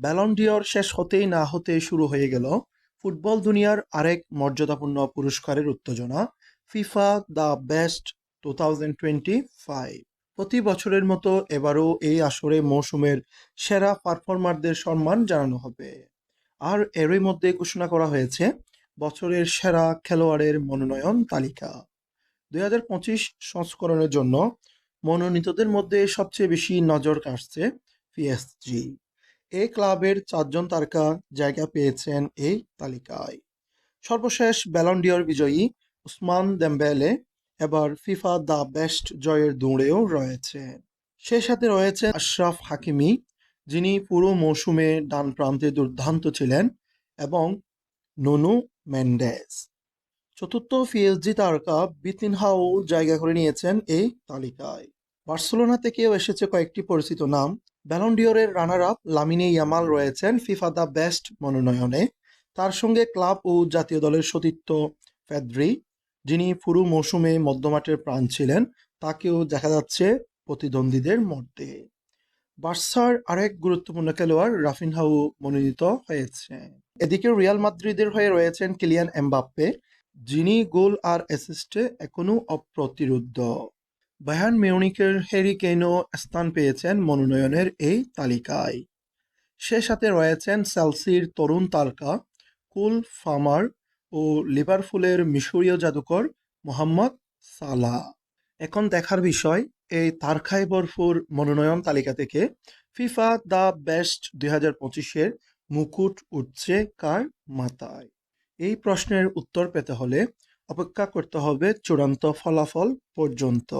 Ballon d'Or শেষ হতেই না হতে শুরু হয়ে গেল ফুটবল দুনিয়ার আরেক মর্যাদাপূর্ণ পুরস্কারের উত্তেজনা, FIFA the best two thousand twenty five. প্রতি বছরের মতো এবারও এই আসরে মৌসুমের সেরা পারফর্মারদের সম্মান জানানো হবে। আর এরই মধ্যে ঘোষণা করা হয়েছে বছরের সেরা খেলোয়াড়ের মনোনয়ন তালিকা। দুই হাজার পঁচিশ সংস্করণের জন্য মনোনীতদের মধ্যে সবচেয়ে বেশি নজর কাটছে পিএসজি এই ক্লাবের চারজন তারকা জায়গা পেয়েছেন এই তালিকায়। সর্বশেষ ব্যালন্ডিয়র বিজয়ী উসমান দেম্বেলে, এবার ফিফা দ্য বেস্ট জয়ের দৌড়েও রয়েছে। সে সাথে রয়েছে আশরাফ হাকিমি, যিনি পুরো মৌসুমে ডান প্রান্তে দুর্দান্ত ছিলেন, এবং নুনু মেন্ডেস। চতুর্থ পিএসজি তারকা বিতিনহাও জায়গা করে নিয়েছেন এই তালিকায়। বার্সেলোনা থেকেও এসেছে কয়েকটি পরিচিত নাম। ব্যালন্ডিওরের রানার আপ লামিনে ইয়ামাল রয়েছেন ফিফা দ্য বেস্ট মনোনয়নে। তার সঙ্গে ক্লাব ও জাতীয় দলের সতীর্থ ফেদ্রি যিনি পুরো মৌসুমে মধ্যমাঠের প্রাণ ছিলেন, তাকেও দেখা যাচ্ছে প্রতিদ্বন্দ্বীদের মধ্যে বার্সার আরেক গুরুত্বপূর্ণ খেলোয়াড় রাফিনহাউ মনোনীত হয়েছে। এদিকে রিয়াল মাদ্রিদের হয়ে রয়েছেন কিলিয়ান এমবাপ্পে, যিনি গোল আর অ্যাসিস্টে এখনও অপ্রতিরুদ্ধ বায়ার্ন মিউনিকের হ্যারি কেইনও স্থান পেয়েছেন মনোনয়নের এই তালিকায়। সে সাথে রয়েছেন সেলসির তরুণ তারকা কুল ফামার ও লিভারপুলের মিশরীয় জাদুকর মোহাম্মদ সালা এখন দেখার বিষয়, এই তারকায় ভরপুর মনোনয়ন তালিকা থেকে ফিফা দ্য বেস্ট দুই হাজার পঁচিশের মুকুট উঠছে কার মাথায়? এই প্রশ্নের উত্তর পেতে হলে অপেক্ষা করতে হবে চূড়ান্ত ফলাফল পর্যন্ত।